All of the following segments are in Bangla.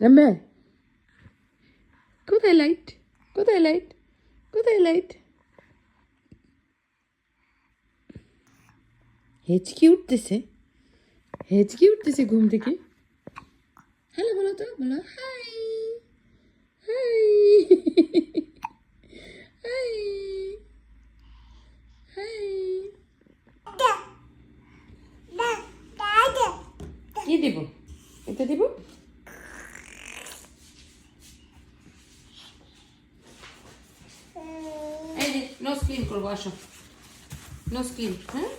রাম্যা কোথায় লাইট কোথায় লাইট কোথায় লাইট হেঁচকি উঠতেছে। হেঁচকি উঠতেছে ঘুম থেকে। হ্যালো বলো তো বলো হাই হাই হাই হাই কি দিব? এটা দিব এই যে নোজ ক্লিন করব নোজ ক্লিন হ্যাঁ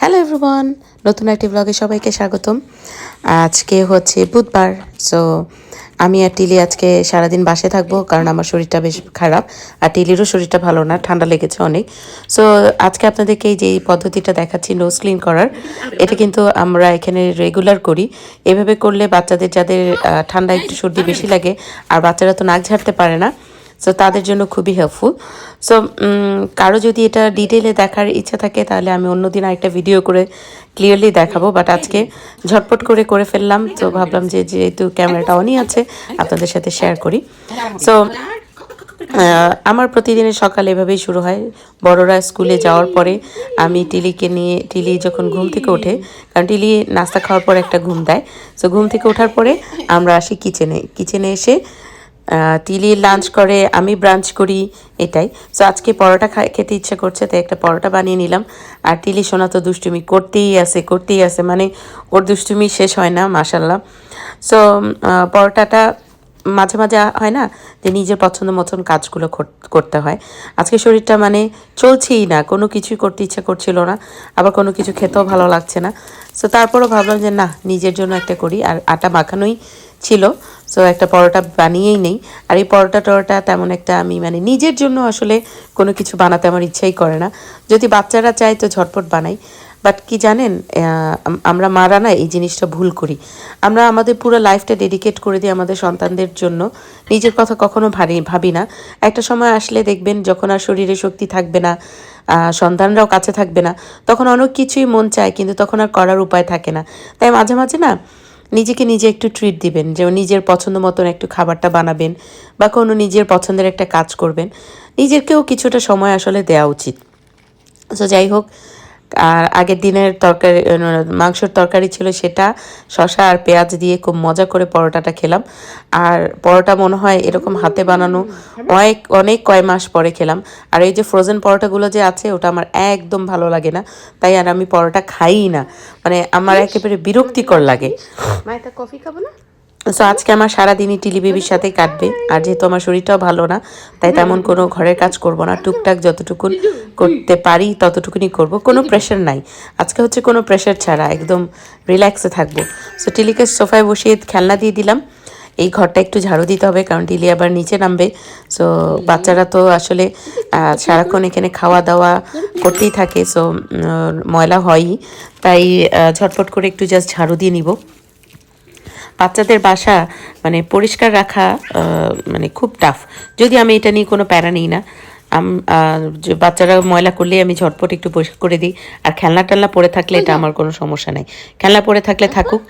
হ্যালো এভরিওয়ান নতুন একটি ব্লগে সবাইকে স্বাগতম। আজকে হচ্ছে বুধবার সো আমি আর টিলি আজকে সারাদিন বাসে থাকব, কারণ আমার শরীরটা বেশ খারাপ, আর টিলিরও শরীরটা ভালো না, ঠান্ডা লেগেছে অনেক। সো আজকে আপনাদেরকে এই যে পদ্ধতিটা দেখাচ্ছি নোজ ক্লিন করার, এটা কিন্তু আমরা এখানে রেগুলার করি। এভাবে করলে বাচ্চাদের, যাদের ঠান্ডা একটু সর্দি বেশি লাগে, আর বাচ্চারা তো নাক ঝাড়তে পারে না সো তাদের জন্য খুবই হেল্পফুল সো কারও যদি এটা ডিটেলে দেখার ইচ্ছা থাকে, তাহলে আমি অন্যদিন আরেকটা ভিডিও করে ক্লিয়ারলি দেখাবো। বাট আজকে ঝটপট করে করে ফেললাম, তো ভাবলাম যে যেহেতু ক্যামেরাটা অনই আছে, আপনাদের সাথে শেয়ার করি। সো আমার প্রতিদিনের সকাল এভাবেই শুরু হয়। বড়রা স্কুলে যাওয়ার পরে আমি টিলিকে নিয়ে, টিলি যখন ঘুম থেকে ওঠে, কারণ টিলি নাস্তা খাওয়ার পর একটা ঘুম দেয়। সো ঘুম থেকে ওঠার পরে আমরা আসি কিচেনে কিচেনে এসে টিলি লাঞ্চ করে, আমি ব্রাঞ্চ করি, এটাই। সো আজকে পরোটা খেতে ইচ্ছা করছে, তাই একটা পরোটা বানিয়ে নিলাম। আর তিলি সোনা তো দুষ্টুমি করতেই আছে করতেই আছে। মানে ওর দুষ্টুমি শেষ হয় না মাসাল্লাহ সো পরোটাটা মাঝে মাঝে হয় না যে নিজের পছন্দ মতন কাজগুলো করতে হয়। আজকে শরীরটা মানে চলছেই না, কোনো কিছুই করতে ইচ্ছা করছিল না, আবার কোনো কিছু খেতেও ভালো লাগছে না। সো তারপরও ভাবলাম যে না, নিজের জন্য একটা করি, আর আটা মাখানোই ছিল। সো একটা পরোটা বানিয়েই নেই, আর এই পরোটা টরোটা তেমন একটা আমি মানে নিজের জন্য আসলে কোনো কিছু বানাতে আমার ইচ্ছাই করে না। যদি বাচ্চারা চায় তো ঝটপট বানাই। বাট কি জানেন আমরা মারা না এই জিনিসটা ভুল করি। আমরা আমাদের পুরো লাইফটা ডেডিকেট করে দিই আমাদের সন্তানদের জন্য। নিজের কথা কখনো ভাবি ভাবি না। একটা সময় আসলে দেখবেন, যখন আর শরীরে শক্তি থাকবে না সন্তানরাও কাছে থাকবে না, তখন অনেক কিছুই মন চায়, কিন্তু তখন আর করার উপায় থাকে না। তাই মাঝে মাঝে না নিজেকে নিজে একটু ট্রিট দিবেন যেমন নিজের পছন্দ মতন একটু খাবারটা বানাবেন, বা কোনো নিজের পছন্দের একটা কাজ করবেন। নিজেরকেও কিছুটা সময় আসলে দেওয়া উচিত। সো যাই হোক আর আগের দিনের তরকারি মাংসর তরকারি ছিল সেটা শশা আর পেঁয়াজ দিয়ে খুব মজা করে পরোটাটা খেলাম। আর পরোটা মনে হয় এরকম হাতে বানানো অনেক অনেক কয় মাস পরে খেলাম। আর এই যে ফ্রোজেন পরোটাগুলো যে আছে ওটা আমার একদম ভালো লাগে না। তাই আর আমি পরোটা খাই না। মানে আমার একেবারে বিরক্তিকর লাগে। কফি খাব না? সো আজকে আমার সারাদিনই টিলি বেবির সাথেই কাটবে। আর যেহেতু আমার শরীরটাও ভালো না তাই তেমন কোনো ঘরের কাজ করব না। টুকটাক যতটুকুন করতে পারি ততটুকুনি করব। কোনো প্রেশার নাই। আজকে হচ্ছে কোনো প্রেশার ছাড়া একদম রিল্যাক্সে থাকব। সো টিলিকে সোফায় বসিয়ে খেলনা দিয়ে দিলাম। এই ঘরটা একটু ঝাড়ু দিতে হবে কারণ টিলি আবার নিচে নামবে। সো বাচ্চারা তো আসলে সারাক্ষণ এখানে খাওয়া দাওয়া করতেই থাকে। সো ময়লা হয়ই। তাই ঝটপট করে একটু জাস্ট ঝাড়ু দিয়ে নিব। বাচ্চাদের বাসা মানে পরিষ্কার রাখা মানে খুব টাফ যদি আমি এটা নিয়ে কোনো প্যারা নিই না বাচ্চারা ময়লা করলে আমি ঝটপট একটু পরিষ্কার করে দিই। আর খেলনা টেলনা পড়ে থাকলে এটা আমার কোনো সমস্যা নেই। খেলনা পড়ে থাকলে থাকুক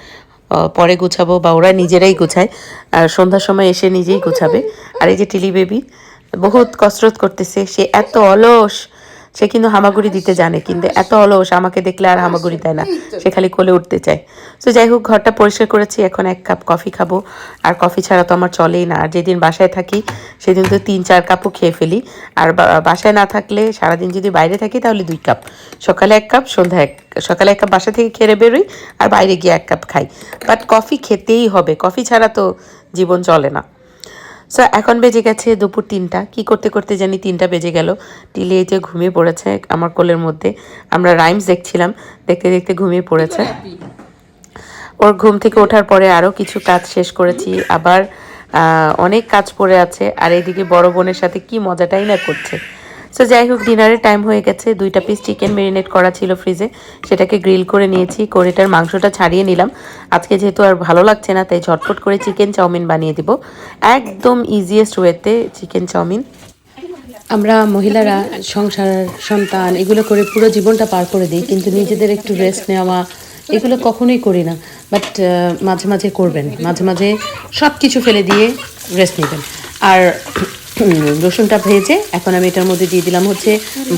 পরে গুছাবো বা ওরা নিজেরাই গুছায়। আর সন্ধ্যার সময় এসে নিজেই গুছাবে। আর এই যে টিলি বেবি বহুত কসরত করতেছে সে এত অলস। সে কিন্তু হামাগুড়ি দিতে জানে, কিন্তু এত অলস, আমাকে দেখলে আর হামাগুড়ি দেয় না। সে খালি কোলে উঠতে চায়। তো যাই হোক, ঘরটা পরিষ্কার করেছি, এখন এক কাপ কফি খাব। আর কফি ছাড়া তো আমার চলেই না। আর যেদিন বাসায় থাকি, সেদিন তো তিন, চার কাপও খেয়ে ফেলি। আর বাসায় না থাকলে সারাদিন যদি বাইরে থাকি, তাহলে দুই কাপ। সকালে এক কাপ, সন্ধ্যা এক, সকালে এক কাপ বাসা থেকে খেয়ে বেরোই, আর বাইরে গিয়ে এক কাপ খাই। বাট কফি খেতেই হবে। কফি ছাড়া তো জীবন চলে না। সো এখন বেজে গেছে দুপুর তিনটা। কি করতে করতে জানি তিনটা বেজে গেল। টিলি এই যে ঘুমিয়ে পড়েছে আমার কোলের মধ্যে। আমরা রাইমস দেখছিলাম। দেখতে দেখতে ঘুমিয়ে পড়েছে। ওর ঘুম থেকে ওঠার পরে আরও কিছু কাজ শেষ করেছি। আবার অনেক কাজ পড়ে আছে। আর এইদিকে বড় বোনের সাথে কি মজাটাই না করছে। সো যাই হোক ডিনারের টাইম হয়ে গেছে। দুইটা পিস চিকেন মেরিনেট করা ছিল ফ্রিজে সেটাকে গ্রিল করে নিয়েছি। করে মাংসটা ছাড়িয়ে নিলাম। আজকে যেহেতু আর ভালো লাগছে না, তাই ঝটপট করে চিকেন চাউমিন বানিয়ে দিব। একদম ইজিয়েস্ট ওয়েতে চিকেন চাউমিন। আমরা মহিলারা, সংসার, সন্তান, এগুলো করে পুরো জীবনটা পার করে দিই, কিন্তু নিজেদের একটু রেস্ট নেওয়া, এগুলো কখনোই করি না। বাট মাঝে মাঝে করবেন। মাঝে মাঝে সব কিছু ফেলে দিয়ে রেস্ট নেবেন। আর রসুনটা ভেজে এখন আমি এটার মধ্যে দিয়ে দিলাম হচ্ছে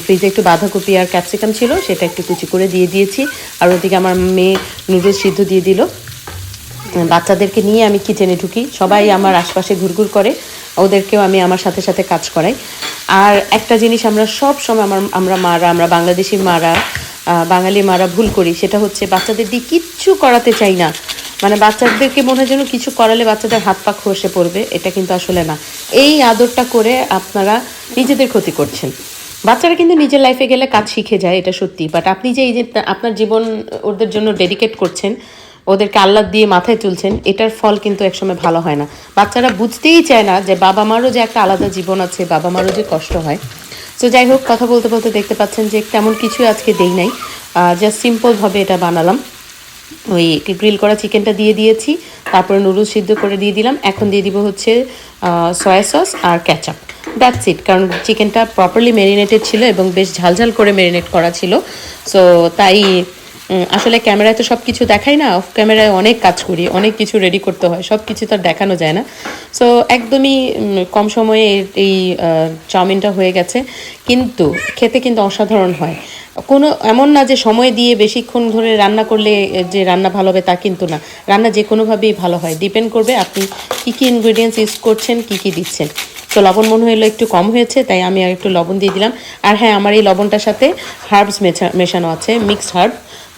ফ্রিজে একটু বাঁধাকপি আর ক্যাপসিকাম ছিল, সেটা একটু কুচি করে দিয়ে দিয়েছি। আর ওদিকে আমার মেয়ে নুডলস সিদ্ধ দিয়ে দিল। বাচ্চাদেরকে নিয়ে আমি কিচেনে ঢুকি। সবাই আমার আশপাশে ঘুরঘুর করে, ওদেরকেও আমি আমার সাথে সাথে কাজ করাই। আর একটা জিনিস আমরা সব সময় আমার, আমরা মারা, আমরা বাংলাদেশি মারা বাঙালি মারা ভুল করি, সেটা হচ্ছে বাচ্চাদের দিয়ে কিচ্ছু করাতে চাই না। মানে বাচ্চাদেরকে মনে হয় যেন কিছু করালে বাচ্চাদের হাত পা খসে পড়বে, এটা কিন্তু আসলে না। এই আদরটা করে আপনারা নিজেদের ক্ষতি করছেন। বাচ্চারা কিন্তু নিজের লাইফে গেলে কাজ শিখে যায়, এটা সত্যি। বাট আপনি যে এই যে আপনার জীবন ওদের জন্য ডেডিকেট করছেন, ওদেরকে আল্লাহ দিয়ে মাথায় তুলছেন, এটার ফল কিন্তু একসময় ভালো হয় না। বাচ্চারা বুঝতেই চায় না যে বাবা মারও যে একটা আলাদা জীবন আছে, বাবা মারও যে কষ্ট হয়। তো যাই হোক, কথা বলতে বলতে দেখতে পাচ্ছেন যে তেমন কিছু আজকে দেই নাই। জাস্ট সিম্পলভাবে এটা বানালাম। ওই গ্রিল করা চিকেনটা দিয়ে দিয়েছি। তারপরে নুডলস সিদ্ধ করে দিয়ে দিলাম। এখন দিয়ে দিব হচ্ছে সয়া সস আর ক্যাচাপ দ্যাটস ইট কারণ চিকেনটা প্রপারলি ম্যারিনেটেড ছিল এবং বেশ ঝালঝাল করে ম্যারিনেট করা ছিল। সো তাই আসলে ক্যামেরায় তো সব কিছু দেখাই না অফ ক্যামেরায় অনেক কাজ করি, অনেক কিছু রেডি করতে হয় সব কিছু তো আর দেখানো যায় না। সো একদমই কম সময়ে এই- চাউমিনটা হয়ে গেছে। কিন্তু, খেতে কিন্তু অসাধারণ হয়। কোনো, এমন না যে সময় দিয়ে বেশিক্ষণ ধরে রান্না করলে যে রান্না ভালো হবে তা কিন্তু না। রান্না যে কোনোভাবেই ভালো হয়। ডিপেন্ড করবে আপনি কী কী ইনগ্রিডিয়েন্টস ইউজ করছেন, কী কী দিচ্ছেন। তো লবণ মনে হলো একটু কম হয়েছে, তাই আমি আর একটু লবণ দিয়ে দিলাম। আর হ্যাঁ আমার এই লবণটার সাথে হার্বস মেশানো আছে মিক্সড হার্ব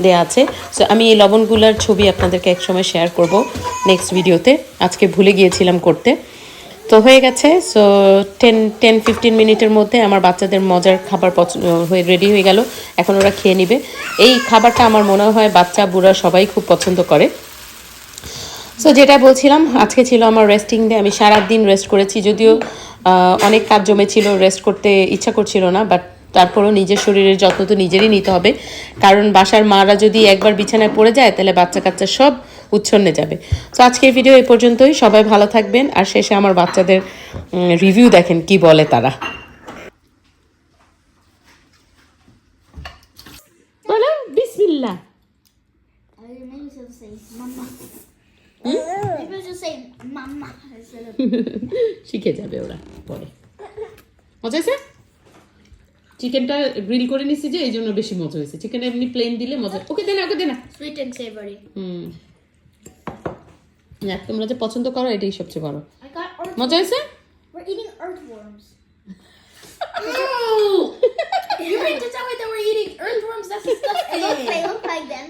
দেওয়া আছে। সো আমি এই লবণগুলোর ছবি আপনাদেরকে একসময় শেয়ার করব নেক্সট ভিডিওতে আজকে ভুলে গিয়েছিলাম করতে। তো হয়ে গেছে। সো টেন টেন ফিফটিন মিনিটের মধ্যে আমার বাচ্চাদের মজার খাবার হয়ে রেডি হয়ে গেল। এখন ওরা খেয়ে নিবে। এই খাবারটা আমার মনে হয় বাচ্চা, বুড়া সবাই খুব পছন্দ করে। সো যেটা বলছিলাম, আজকে ছিল আমার রেস্টিং ডে আমি সারা দিন রেস্ট করেছি। যদিও অনেক কাজ জমেছিল রেস্ট করতে ইচ্ছা করছিল না বাট তারপরও নিজের শরীরের যত্ন তো নিজেরই নিতে হবে। কারণ বাসার মারা যদি একবার বিছানায় পড়ে যায় তাহলে বাচ্চা কাচ্চা সব উচ্ছন্নে যাবে। তো আজকের ভিডিও এ পর্যন্তই। সবাই ভালো থাকবেন। আর শেষে আমার বাচ্চাদের রিভিউ দেখেন কি বলে তারা। বিসমিল্লা শিখে যাবে ওরা পরে। মজা হয়েছে চিকেনটা গ্রিল করে নিছি যে এই জন্য বেশি মজা হয়েছে চিকেন এমনি প্লেন দিলে মজা ওকে দে না ওকে দে না sweet and savory. হুম না, তোমরা যে পছন্দ করো এটাই সবচেয়ে বড়. মজা হয়েছে We're eating earthworms. you mean to tell me that we're eating earthworms? That's disgusting. They look like them.